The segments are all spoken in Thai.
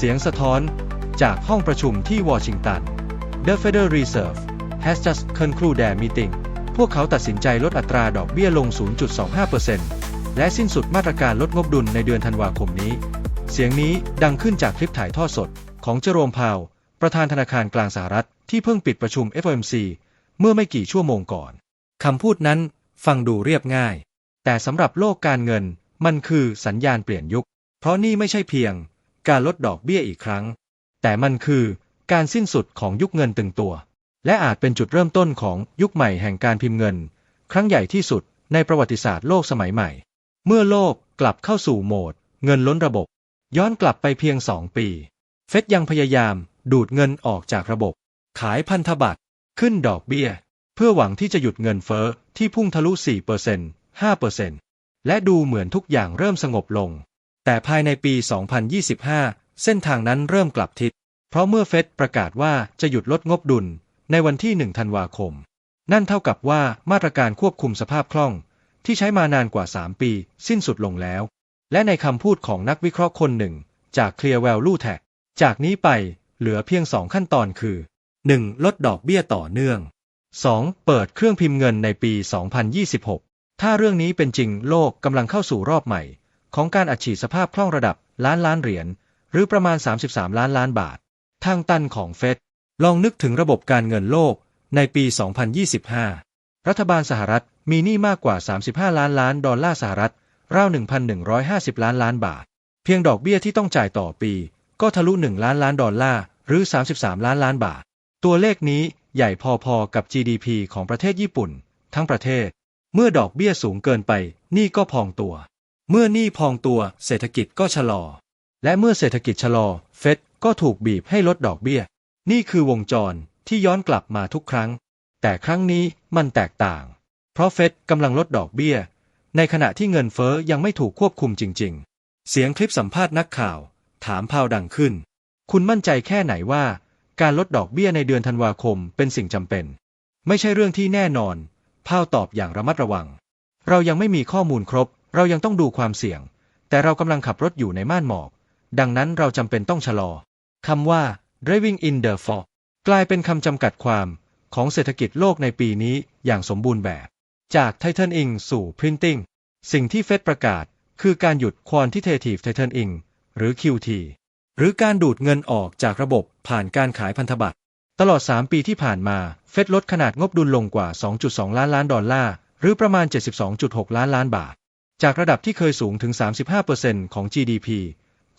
เสียงสะท้อนจากห้องประชุมที่วอชิงตัน The Federal Reserve has just concluded their meeting พวกเขาตัดสินใจลดอัตราดอกเบี้ยลง 0.25%และสิ้นสุดมาตรการลดงบดุลในเดือนธันวาคมนี้ เสียงนี้ดังขึ้นจากคลิปถ่ายทอดสดของเจอโรมพาว ประธานธนาคารกลางสหรัฐที่เพิ่งปิดประชุม FOMC เมื่อไม่กี่ชั่วโมงก่อน คำพูดนั้นฟังดูเรียบง่าย แต่สำหรับโลกการเงินมันคือสัญญาณเปลี่ยนยุค เพราะนี่ไม่ใช่เพียง การลดดอกเบี้ยอีกครั้ง แต่มันคือการสิ้นสุดของยุคเงินตึงตัว และอาจเป็นจุดเริ่มต้นของยุคใหม่แห่งการพิมพ์เงิน ครั้งใหญ่ที่สุดในประวัติศาสตร์โลกสมัยใหม่ เมื่อโลกกลับเข้าสู่โหมด เงินล้นระบบ ย้อนกลับไปเพียงสองปี เฟดยังพยายามดูดเงินออกจากระบบ ขายพันธบัตร ขึ้นดอกเบี้ย เพื่อหวังที่จะหยุดเงินเฟ้อที่พุ่งทะลุ4% 5%และดูเหมือนทุกอย่างเริ่มสงบลง แต่ภายในปี 2025 เส้นทางนั้นเริ่มกลับทิศ เพราะเมื่อเฟดประกาศว่าจะหยุดลดงบดุลในวันที่ 1 ธันวาคม นั่นเท่ากับว่ามาตรการควบคุมสภาพคล่อง ที่ใช้มานานกว่า 3 ปี สิ้นสุดลงแล้ว และในคำพูดของนักวิเคราะห์คนหนึ่ง จาก Clear Value Tech จากนี้ไปเหลือเพียง 2 ขั้นตอนคือ 1. ลดดอกเบี้ยต่อเนื่อง 2. เปิดเครื่องพิมพ์เงินในปี 2026 ถ้าเรื่องนี้เป็นจริงโลกกำลังเข้าสู่รอบใหม่ ของการอัดฉีดสภาพคล่องระดับล้านล้านเหรียญหรือประมาณ 33 ล้านล้านบาท ทางตันของเฟดลองนึกถึงระบบการเงินโลกในปี 2025 รัฐบาลสหรัฐมีหนี้มากกว่า 35 ล้านล้านดอลลาร์สหรัฐราว 1,150 ล้านล้านบาท เพียงดอกเบี้ยที่ต้องจ่ายต่อปี ก็ทะลุ 1 ล้านล้านดอลลาร์หรือ 33 ล้านล้านบาท ตัวเลขนี้ใหญ่พอๆกับ GDP ของประเทศญี่ปุ่น ทั้งประเทศ เมื่อดอกเบี้ยสูงเกินไปหนี้ก็พองตัว เมื่อหนี้พองตัวเศรษฐกิจก็ชะลอ และเมื่อเศรษฐกิจชะลอ เฟดก็ถูกบีบให้ลดดอกเบี้ย นี่คือวงจรที่ย้อนกลับมาทุกครั้ง แต่ครั้งนี้มันแตกต่าง เพราะเฟดกำลังลดดอกเบี้ย ในขณะที่เงินเฟ้อยังไม่ถูกควบคุมจริง ๆ เสียงคลิปสัมภาษณ์นักข่าว ถามพาวดังขึ้น คุณมั่นใจแค่ไหนว่า การลดดอกเบี้ยในเดือนธันวาคมเป็นสิ่งจำเป็น ไม่ใช่เรื่องที่แน่นอนพาวตอบอย่างระมัดระวัง เรายังไม่มีข้อมูลครบ เรายังต้องดูความเสี่ยง แต่เรากำลังขับรถอยู่ในม่านหมอก ดังนั้นเราจำเป็นต้องชะลอคำว่า driving in the fog กลายเป็นคำจำกัดความของเศรษฐกิจโลกในปีนี้อย่างสมบูรณ์แบบ จาก tightening สู่ printing สิ่งที่เฟดประกาศคือการหยุด quantitative tightening หรือ QT หรือการดูดเงินออกจากระบบผ่านการขายพันธบัตร ตลอด 3 ปีที่ผ่านมา เฟดลดขนาดงบดุลลงกว่า 2.2 ล้านล้านดอลลาร์ หรือประมาณ 72.6 ล้านล้านบาท จากระดับที่เคยสูงถึง 35%ของ GDP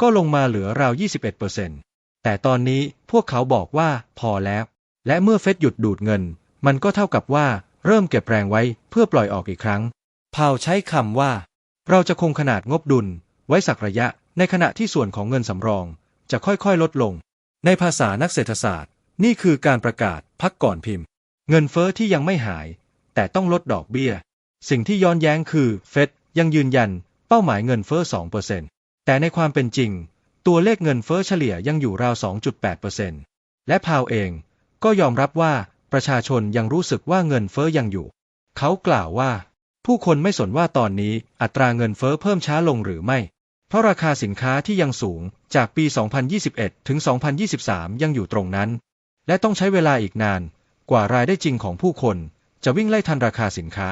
ก็ลงมาเหลือราว 21%แต่ตอนนี้พวกเขาบอกว่าพอแล้ว และเมื่อเฟดหยุดดูดเงิน มันก็เท่ากับว่าเริ่มเก็บแรงไว้เพื่อปล่อยออกอีกครั้ง พาวใช้คำว่า เราจะคงขนาดงบดุล ไว้สักระยะ ในขณะที่ส่วนของเงินสำรอง จะค่อยๆ ลดลง ในภาษานักเศรษฐศาสตร์ นี่คือการประกาศพักก่อนพิมพ์ เงินเฟอ้อที่ยังไม่หาย แต่ต้องลดดอกเบี้ย สิ่งที่ย้อนแย้งคือเฟด ยังยืนยันเป้าหมายเงินเฟ้อ 2%แต่ในความเป็นจริง ตัวเลขเงินเฟ้อเฉลี่ยยังอยู่ราว 2.8%และพาวเองก็ยอมรับว่าประชาชนยังรู้สึกว่าเงินเฟ้อยังอยู่ เขากล่าวว่า ผู้คนไม่สนว่าตอนนี้อัตราเงินเฟ้อเพิ่มช้าลงหรือไม่ เพราะราคาสินค้าที่ยังสูงจากปี 2021 ถึง 2023 ยังอยู่ตรงนั้น และต้องใช้เวลาอีกนาน กว่ารายได้จริงของผู้คน จะวิ่งไล่ทันราคาสินค้า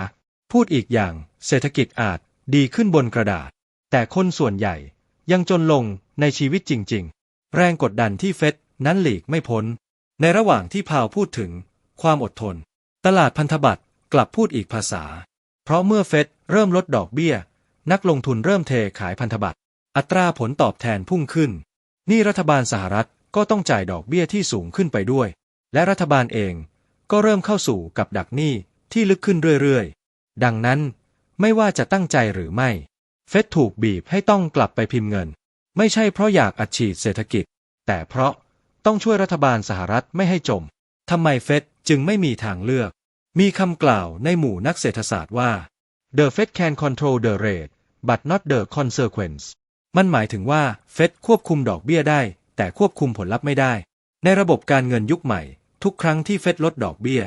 พูดอีกอย่าง เศรษฐกิจอาจ ดีขึ้นบนกระดาษ แต่คนส่วนใหญ่ยังจนลงในชีวิตจริง ๆ แรงกดดันที่เฟดนั้นหลีกไม่พ้น ในระหว่างที่พาวพูดถึง ความอดทน ตลาดพันธบัตรกลับพูดอีกภาษา เพราะเมื่อเฟดเริ่มลดดอกเบี้ย นักลงทุนเริ่มเทขายพันธบัตรอัตราผลตอบแทนพุ่งขึ้น นี่รัฐบาลสหรัฐก็ต้องจ่ายดอกเบี้ยที่สูงขึ้นไปด้วย และรัฐบาลเองก็เริ่มเข้าสู่กับดักหนี้ที่ลึกขึ้นเรื่อยๆ ดังนั้น ไม่ว่าจะตั้งใจหรือไม่ เฟดถูกบีบให้ต้องกลับไปพิมพ์เงิน ไม่ใช่เพราะอยากอัดฉีดเศรษฐกิจ แต่เพราะต้องช่วยรัฐบาลสหรัฐไม่ให้จมทำไมเฟดจึงไม่มีทางเลือก มีคำกล่าวในหมู่นักเศรษฐศาสตร์ว่า the Fed can control the rate but not the consequence มันหมายถึงว่าเฟดควบคุมดอกเบี้ยได้ แต่ควบคุมผลลัพธ์ไม่ได้ ในระบบการเงินยุคใหม่ ทุกครั้งที่เฟดลดดอกเบี้ย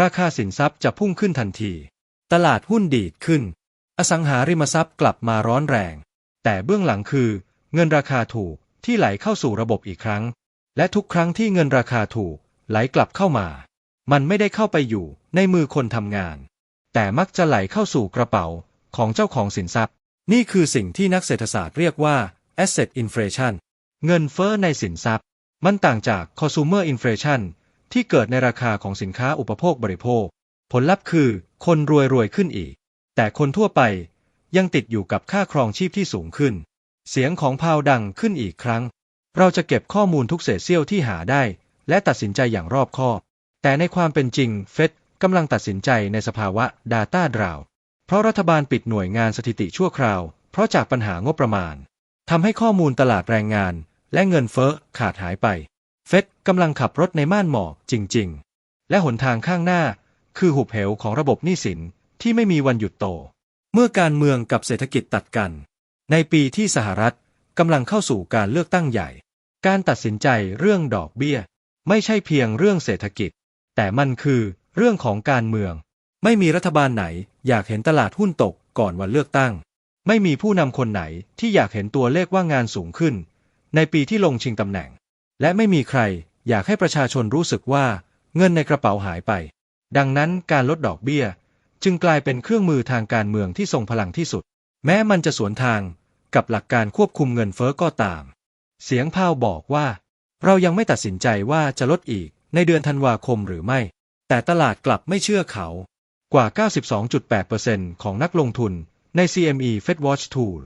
ราคาสินทรัพย์จะพุ่งขึ้นทันที ตลาดหุ้นดีดขึ้น อสังหาริมทรัพย์กลับมาร้อนแรง แต่เบื้องหลังคือ เงินราคาถูกที่ไหลเข้าสู่ระบบอีกครั้ง และทุกครั้งที่เงินราคาถูกไหลกลับเข้ามา มันไม่ได้เข้าไปอยู่ในมือคนทำงาน แต่มักจะไหลเข้าสู่กระเป๋าของเจ้าของสินทรัพย์ นี่คือสิ่งที่นักเศรษฐศาสตร์เรียกว่า asset inflation เงินเฟ้อในสินทรัพย์ มันต่างจาก consumer inflation ที่เกิดในราคาของสินค้าอุปโภคบริโภค ผลลัพธ์คือ คนรวยรวยขึ้นอีก แต่คนทั่วไปยังติดอยู่กับค่าครองชีพที่สูงขึ้น เสียงของพาวดังขึ้นอีกครั้ง เราจะเก็บข้อมูลทุกเศษเสี้ยวที่หาได้ และตัดสินใจอย่างรอบคอบ แต่ในความเป็นจริงเฟดกำลังตัดสินใจในสภาวะ Data d r o u g h เพราะรัฐบาลปิดหน่วยงานสถิติชั่วคราว เพราะจากปัญหางบประมาณทำให้ข้อมูลตลาดแรงงาน และเงินเฟ้อขาดหายไป เฟดกำลังขับรถในม่านหมอกจริง ๆ และหนทางข้างหน้า คือหุบเหวของระบบหนี้สินที่ไม่มีวันหยุดโต เมื่อการเมืองกับเศรษฐกิจตัดกัน ในปีที่สหรัฐกำลังเข้าสู่การเลือกตั้งใหญ่ การตัดสินใจเรื่องดอกเบี้ย ไม่ใช่เพียงเรื่องเศรษฐกิจ แต่มันคือเรื่องของการเมือง ไม่มีรัฐบาลไหนอยากเห็นตลาดหุ้นตกก่อนวันเลือกตั้ง ไม่มีผู้นำคนไหนที่อยากเห็นตัวเลขว่างงานสูงขึ้น ในปีที่ลงชิงตำแหน่ง และไม่มีใครอยากให้ประชาชนรู้สึกว่าเงินในกระเป๋าหายไป ดังนั้นการลดดอกเบี้ย จึงกลายเป็นเครื่องมือทางการเมืองที่ทรงพลังที่สุด แม้มันจะสวนทางกับหลักการควบคุมเงินเฟ้อก็ตาม เสียงพาวบอกว่า เรายังไม่ตัดสินใจว่าจะลดอีกในเดือนธันวาคมหรือไม่ แต่ตลาดกลับไม่เชื่อเขา กว่า 92.8%ของนักลงทุนใน CME Fed Watch Tool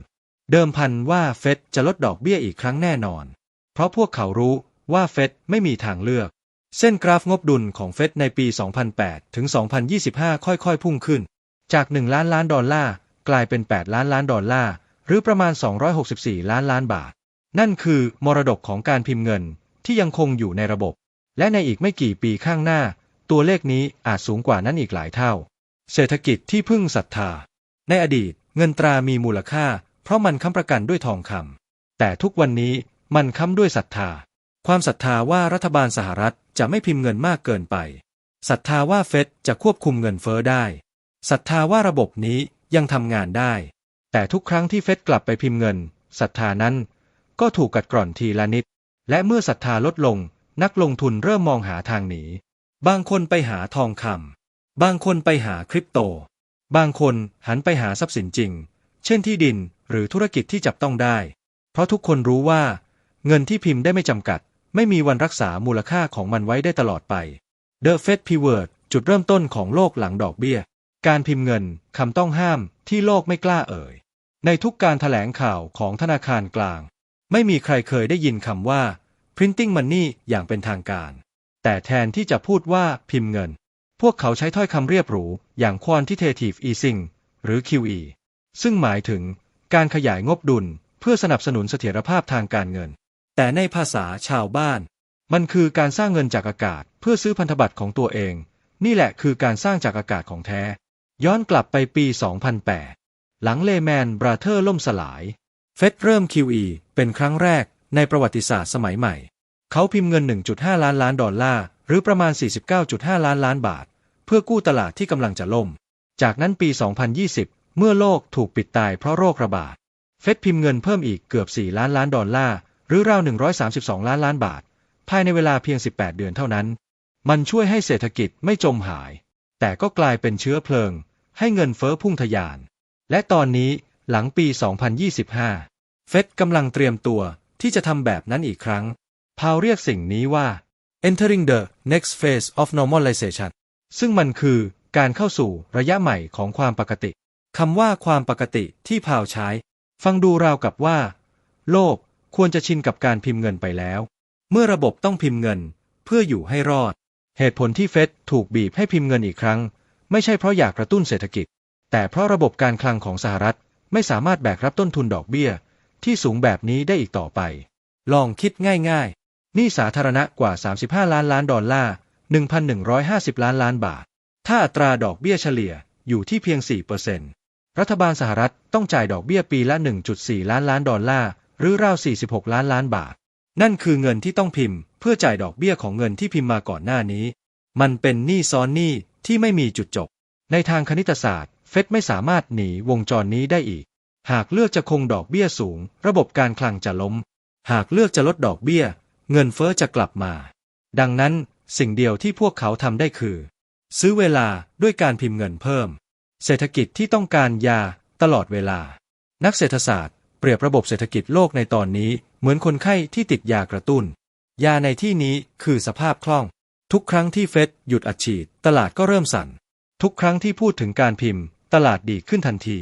เดิมพันว่าเฟดจะลดดอกเบี้ยอีกครั้งแน่นอน เพราะพวกเขารู้ว่าเฟดไม่มีทางเลือก เส้นกราฟงบดุลของเฟดในปี 2008 ถึง 2025 ค่อยๆ พุ่งขึ้น จาก 1 ล้านล้านดอลลาร์ กลายเป็น 8 ล้านล้านดอลลาร์ หรือประมาณ 264 ล้านล้านบาท นั่นคือมรดกของการพิมพ์เงินที่ยังคงอยู่ในระบบ และในอีกไม่กี่ปีข้างหน้า ตัวเลขนี้อาจสูงกว่านั้นอีกหลายเท่า เศรษฐกิจที่พึ่งศรัทธา ในอดีตเงินตรามีมูลค่า เพราะมันค้ำประกันด้วยทองคำแต่ทุกวันนี้มันค้ำด้วยศรัทธา ความศรัทธาว่ารัฐบาลสหรัฐจะไม่พิมพ์เงินมากเกินไป ศรัทธาว่าเฟดจะควบคุมเงินเฟ้อได้ ศรัทธาว่าระบบนี้ยังทำงานได้ แต่ทุกครั้งที่เฟดกลับไปพิมพ์เงิน ศรัทธานั้น ก็ถูกกัดกร่อนทีละนิด และเมื่อศรัทธาลดลง นักลงทุนเริ่มมองหาทางหนี บางคนไปหาทองคำ บางคนไปหาคริปโต บางคนหันไปหาทรัพย์สินจริง เช่นที่ดินหรือธุรกิจที่จับต้องได้ เพราะทุกคนรู้ว่า เงินที่พิมพ์ได้ไม่จำกัด ไม่มีวันรักษามูลค่าของมันไว้ได้ตลอดไป The Fed Pivot จุดเริ่มต้นของโลกหลังดอกเบี้ย การพิมพ์เงินคำต้องห้ามที่โลกไม่กล้าเอ่ย ในทุกการถแถลงข่าวของธนาคารกลาง ไม่มีใครเคยได้ยินคำว่า printing money อย่างเป็นทางการ แต่แทนที่จะพูดว่าพิมพ์เงิน พวกเขาใช้ถ้อยคำเรียบหรูอย่าง quantitative easing หรือ QE ซึ่งหมายถึงการขยายงบดุลเพื่อสนับสนุนเสถียรภาพทางการเงิน แต่ในภาษาชาวบ้าน มันคือการสร้างเงินจากอากาศ เพื่อซื้อพันธบัตรของตัวเอง นี่แหละคือการสร้างจากอากาศของแท้ ย้อนกลับไปปี 2008 หลังเลแมนบราเธอร์ล่มสลาย เฟดเริ่ม QE เป็นครั้งแรกในประวัติศาสตร์สมัยใหม่ เขาพิมพ์เงิน 1.5 ล้านล้านดอลลาร์ หรือประมาณ 49.5 ล้านล้านบาท เพื่อกู้ตลาดที่กำลังจะล่ม จากนั้นปี 2020 เมื่อโลกถูกปิดตายเพราะโรคระบาด เฟดพิมพ์เงินเพิ่มอีกเกือบ 4 ล้านล้านดอลลาร์ รือราว 132 ล้านล้านบาท ภายในเวลาเพียง 18 เดือนเท่านั้น มันช่วยให้เศรษฐกิจไม่จมหาย แต่ก็กลายเป็นเชื้อเพลิง ให้เงินเฟ้อพุ่งทะยาน และตอนนี้หลังปี 2025 เฟดกำลังเตรียมตัวที่จะทำแบบนั้นอีกครั้ง พาวเรียกสิ่งนี้ว่า entering the next phase of normalization ซึ่งมันคือการเข้าสู่ระยะใหม่ของความปกติ คำว่าความปกติที่พาวใช้ ฟังดูราวกับว่า โลก ควรจะชินกับการพิมพ์เงินไปแล้ว เมื่อระบบต้องพิมพ์เงิน เพื่ออยู่ให้รอด เหตุผลที่เฟดถูกบีบให้พิมพ์เงินอีกครั้ง ไม่ใช่เพราะอยากกระตุ้นเศรษฐกิจ แต่เพราะระบบการคลังของสหรัฐไม่สามารถแบกรับต้นทุนดอกเบี้ย ที่สูงแบบนี้ได้อีกต่อไป ลองคิดง่ายๆนี้สาธารณะกว่า 35 ล้านล้านดอลลาร์ 1,150 ล้านล้านบาท ถ้าอัตราดอกเบี้ยเฉลี่ยอยู่ที่เพียง 4%รัฐบาลสหรัฐต้องจ่ายดอกเบี้ยปีละ 1.4 ล้านล้านดอลลาร์ หรือราว 46 ล้านล้านบาท นั่นคือเงินที่ต้องพิมพ์ เพื่อจ่ายดอกเบี้ยของเงินที่พิมพ์มาก่อนหน้านี้ มันเป็นหนี้ซ้อนหนี้ที่ไม่มีจุดจบ ในทางคณิตศาสตร์ เฟดไม่สามารถหนีวงจรนี้ได้อีก หากเลือกจะคงดอกเบี้ยสูง ระบบการคลังจะล้ม หากเลือกจะลดดอกเบี้ย เงินเฟ้อจะกลับมา ดังนั้นสิ่งเดียวที่พวกเขาทำได้คือ ซื้อเวลาด้วยการพิมพ์เงินเพิ่ม เศรษฐกิจที่ต้องการยาตลอดเวลา นักเศรษฐศาสตร์ เปรียบระบบเศรษฐกิจโลกในตอนนี้เหมือนคนไข้ที่ติดยากระตุ้น ยาในที่นี้คือสภาพคล่อง ทุกครั้งที่เฟดหยุดอัดฉีด ตลาดก็เริ่มสั่น ทุกครั้งที่พูดถึงการพิมพ์ ตลาดดีขึ้นทันที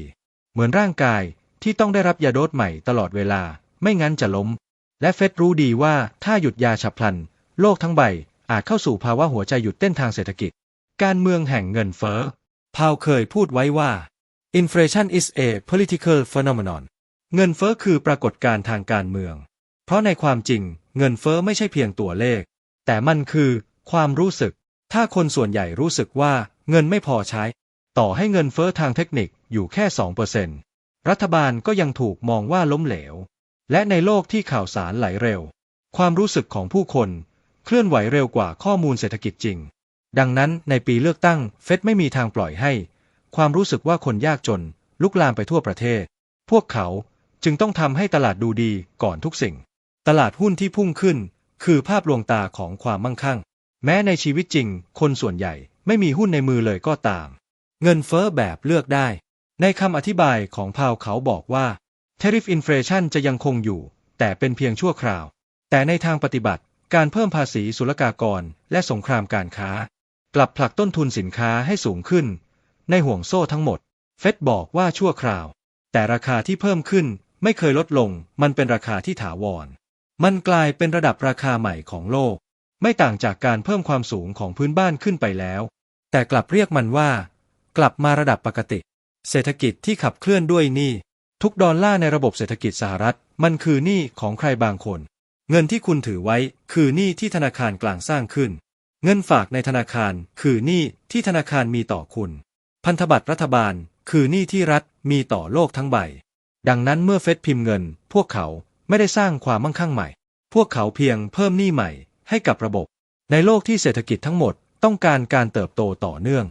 เหมือนร่างกายที่ต้องได้รับยาโดสใหม่ตลอดเวลา ไม่งั้นจะล้ม และเฟดรู้ดีว่าถ้าหยุดยาฉับพลัน โลกทั้งใบอาจเข้าสู่ภาวะหัวใจหยุดเต้นทางเศรษฐกิจ การเมืองแห่งเงินเฟ้อพาวเคยพูดไว้ว่า inflation is a political phenomenon เงินเฟ้อคือปรากฏการณ์ทางการเมือง เพราะในความจริง เงินเฟ้อไม่ใช่เพียงตัวเลข แต่มันคือ ความรู้สึก ถ้าคนส่วนใหญ่รู้สึกว่าเงินไม่พอใช้ ต่อให้เงินเฟ้อทางเทคนิคอยู่แค่2%รัฐบาลก็ยังถูกมองว่าล้มเหลว และในโลกที่ข่าวสารไหลเร็ว ความรู้สึกของผู้คนเคลื่อนไหวเร็วกว่าข้อมูลเศรษฐกิจจริง ดังนั้นในปีเลือกตั้งเฟดไม่มีทางปล่อยให้ ความรู้สึกว่าคนยากจน ลุกลามไปทั่วประเทศ พวกเขา จึงต้องทำให้ตลาดดูดีก่อนทุกสิ่ง ตลาดหุ้นที่พุ่งขึ้น คือภาพลวงตาของความมั่งคั่ง แม้ในชีวิตจริง คนส่วนใหญ่ไม่มีหุ้นในมือเลยก็ตาม เงินเฟ้อแบบเลือกได้ ในคำอธิบายของพาวเขาบอกว่า tariff inflation จะยังคงอยู่ แต่เป็นเพียงชั่วคราว แต่ในทางปฏิบัติการเพิ่มภาษีศุลกากร และสงครามการค้า กลับผลักต้นทุนสินค้าให้สูงขึ้น ในห่วงโซ่ทั้งหมด เฟดบอกว่าชั่วคราว แต่ราคาที่เพิ่มขึ้น ไม่เคยลดลง มันเป็นราคาที่ถาวร มันกลายเป็นระดับราคาใหม่ของโลก ไม่ต่างจากการเพิ่มความสูงของพื้นบ้านขึ้นไปแล้ว แต่กลับเรียกมันว่า กลับมาระดับปกติ เศรษฐกิจที่ขับเคลื่อนด้วยหนี้ ทุกดอลลาร์ในระบบเศรษฐกิจสหรัฐ มันคือหนี้ของใครบางคน เงินที่คุณถือไว้คือหนี้ที่ธนาคารกลางสร้างขึ้น เงินฝากในธนาคารคือหนี้ที่ธนาคารมีต่อคุณ พันธบัตรรัฐบาลคือหนี้ที่รัฐมีต่อโลกทั้งใบ ดังนั้นเมื่อเฟดพิมพ์เงิน พวกเขาไม่ได้สร้างความมั่งคั่งใหม่ พวกเขาเพียงเพิ่มหนี้ใหม่ให้กับระบบ ในโลกที่เศรษฐกิจทั้งหมดต้องการการเติบโตต่อเนื่อง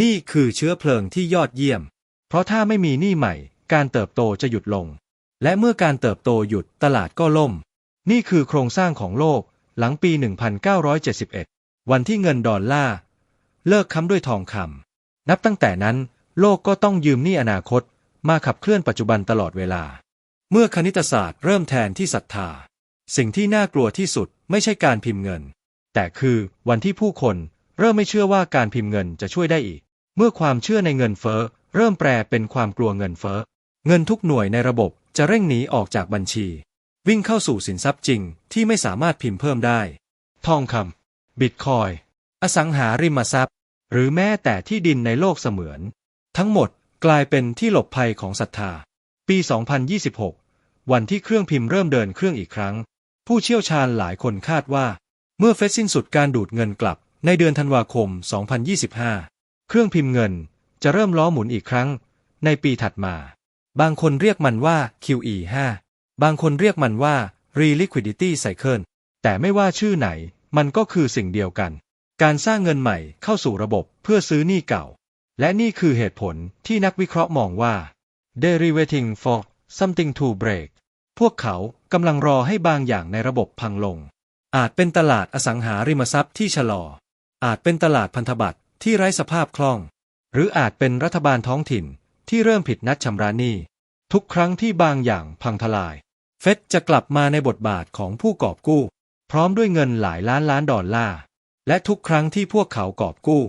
นี่คือเชื้อเพลิงที่ยอดเยี่ยม เพราะถ้าไม่มีหนี้ใหม่ การเติบโตจะหยุดลง และเมื่อการเติบโตหยุดตลาดก็ล่ม นี่คือโครงสร้างของโลกหลังปี 1971 วันที่เงินดอลลาร์เลิกค้ำด้วยทองคำนับตั้งแต่นั้น โลกก็ต้องยืมหนี้อนาคต มาขับเคลื่อนปัจจุบันตลอดเวลา เมื่อคณิตศาสตร์เริ่มแทนที่ศรัทธา สิ่งที่น่ากลัวที่สุดไม่ใช่การพิมพ์เงิน แต่คือวันที่ผู้คนเริ่มไม่เชื่อว่าการพิมพ์เงินจะช่วยได้อีก เมื่อความเชื่อในเงินเฟ้อเริ่มแปลเป็นความกลัวเงินเฟ้อ เงินทุกหน่วยในระบบจะเร่งหนีออกจากบัญชี วิ่งเข้าสู่สินทรัพย์จริงที่ไม่สามารถพิมพ์เพิ่มได้ ทองคำบิตคอย อสังหาริมทรัพย์ หรือแม้แต่ที่ดินในโลกเสมือน ทั้งหมด กลายเป็นที่หลบภัยของศรัทธา ปี 2026 วันที่เครื่องพิมพ์เริ่มเดินเครื่องอีกครั้ง ผู้เชี่ยวชาญหลายคนคาดว่า เมื่อเฟดสิ้นสุดการดูดเงินกลับในเดือนธันวาคม 2025 เครื่องพิมพ์เงินจะเริ่มล้อหมุนอีกครั้ง ในปีถัดมา บางคนเรียกมันว่า QE5 บางคนเรียกมันว่า Reliquidity Cycle แต่ไม่ว่าชื่อไหน มันก็คือสิ่งเดียวกัน การสร้างเงินใหม่เข้าสู่ระบบเพื่อซื้อหนี้เก่า และนี่คือเหตุผลที่นักวิเคราะห์มองว่า derivating for something to break พวกเขากำลังรอให้บางอย่างในระบบพังลง อาจเป็นตลาดอสังหาริมทรัพย์ที่ชะลอ อาจเป็นตลาดพันธบัตรที่ไร้สภาพคล่อง หรืออาจเป็นรัฐบาลท้องถิ่นที่เริ่มผิดนัดชำระหนี้ ทุกครั้งที่บางอย่างพังทลาย เฟดจะกลับมาในบทบาทของผู้กอบกู้ พร้อมด้วยเงินหลายล้านล้านดอลลาร์และทุกครั้งที่พวกเขากอบกู้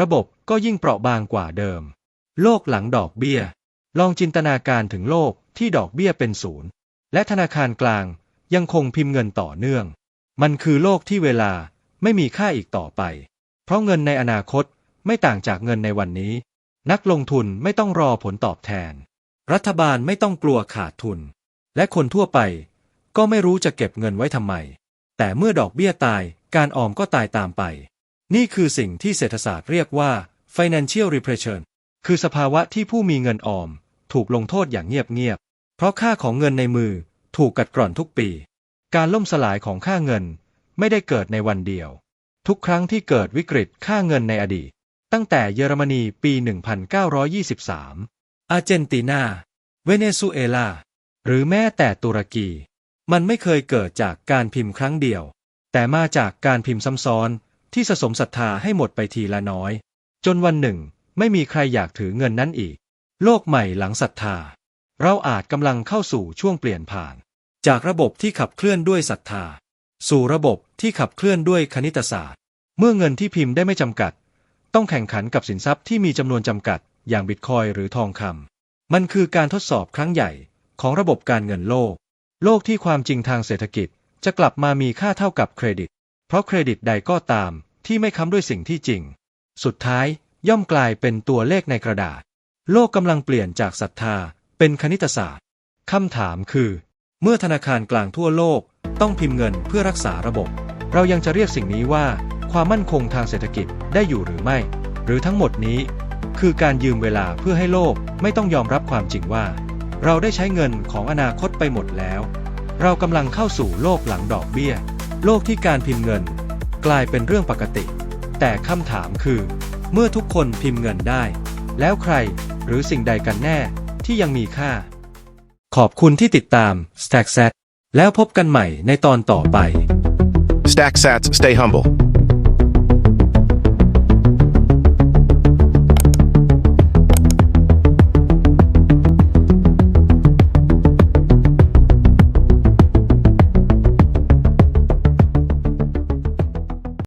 ระบบ ก็ยิ่งเปราะบางกว่าเดิม โลกหลังดอกเบี้ย ลองจินตนาการถึงโลกที่ดอกเบี้ยเป็นศูนย์ และธนาคารกลางยังคงพิมพ์เงินต่อเนื่อง มันคือโลกที่เวลาไม่มีค่าอีกต่อไป เพราะเงินในอนาคตไม่ต่างจากเงินในวันนี้ นักลงทุนไม่ต้องรอผลตอบแทน รัฐบาลไม่ต้องกลัวขาดทุน และคนทั่วไปก็ไม่รู้จะเก็บเงินไว้ทำไม แต่เมื่อดอกเบี้ยตายการออมก็ตายตามไป นี่คือสิ่งที่เศรษฐศาสตร์เรียกว่า financial repression คือสภาวะที่ผู้มีเงินออม ถูกลงโทษอย่างเงียบๆ เพราะค่าของเงินในมือถูกกัดกร่อนทุกปี การล่มสลายของค่าเงินไม่ได้เกิดในวันเดียว ทุกครั้งที่เกิดวิกฤตค่าเงินในอดีต ตั้งแต่เยอรมนีปี 1923 อาร์เจนตินา เวเนซุเอลา หรือแม้แต่ตุรกี มันไม่เคยเกิดจากการพิมพ์ครั้งเดียว แต่มาจากการพิมพ์ซ้ำซ้อนที่สะสมศรัทธาให้หมดไปทีละน้อย จนวันหนึ่ง ไม่มีใครอยากถือเงินนั้นอีก โลกใหม่หลังศรัทธา เราอาจกำลังเข้าสู่ช่วงเปลี่ยนผ่าน จากระบบที่ขับเคลื่อนด้วยศรัทธา สู่ระบบที่ขับเคลื่อนด้วยคณิตศาสตร์ เมื่อเงินที่พิมพ์ได้ไม่จำกัด ต้องแข่งขันกับสินทรัพย์ที่มีจำนวนจำกัด อย่างบิตคอยหรือทองคำมันคือการทดสอบครั้งใหญ่ของระบบการเงินโลก โลกที่ความจริงทางเศรษฐกิจจะกลับมามีค่าเท่ากับเครดิต เพราะเครดิตใดก็ตามที่ไม่ค้ำด้วยสิ่งที่จริง สุดท้ายย่อมกลายเป็นตัวเลขในกระดาษ โลกกำลังเปลี่ยนจากศรัทธาเป็นคณิตศาสตร์คำถามคือ เมื่อธนาคารกลางทั่วโลกต้องพิมพ์เงินเพื่อรักษาระบบ เรายังจะเรียกสิ่งนี้ว่า ความมั่นคงทางเศรษฐกิจได้อยู่หรือไม่ หรือทั้งหมดนี้ คือการยืมเวลาเพื่อให้โลกไม่ต้องยอมรับความจริงว่า เราได้ใช้เงินของอนาคตไปหมดแล้ว เรากำลังเข้าสู่โลกหลังดอกเบี้ย โลกที่การพิมพ์เงิน กลายเป็นเรื่องปกติ แต่คำถามคือ เมื่อทุกคนพิมพ์เงินได้ แล้วใครหรือสิ่งใดกันแน่ที่ยังมีค่า ขอบคุณที่ติดตาม StackSat แล้วพบกันใหม่ในตอนต่อไป Stack sats, stay humble.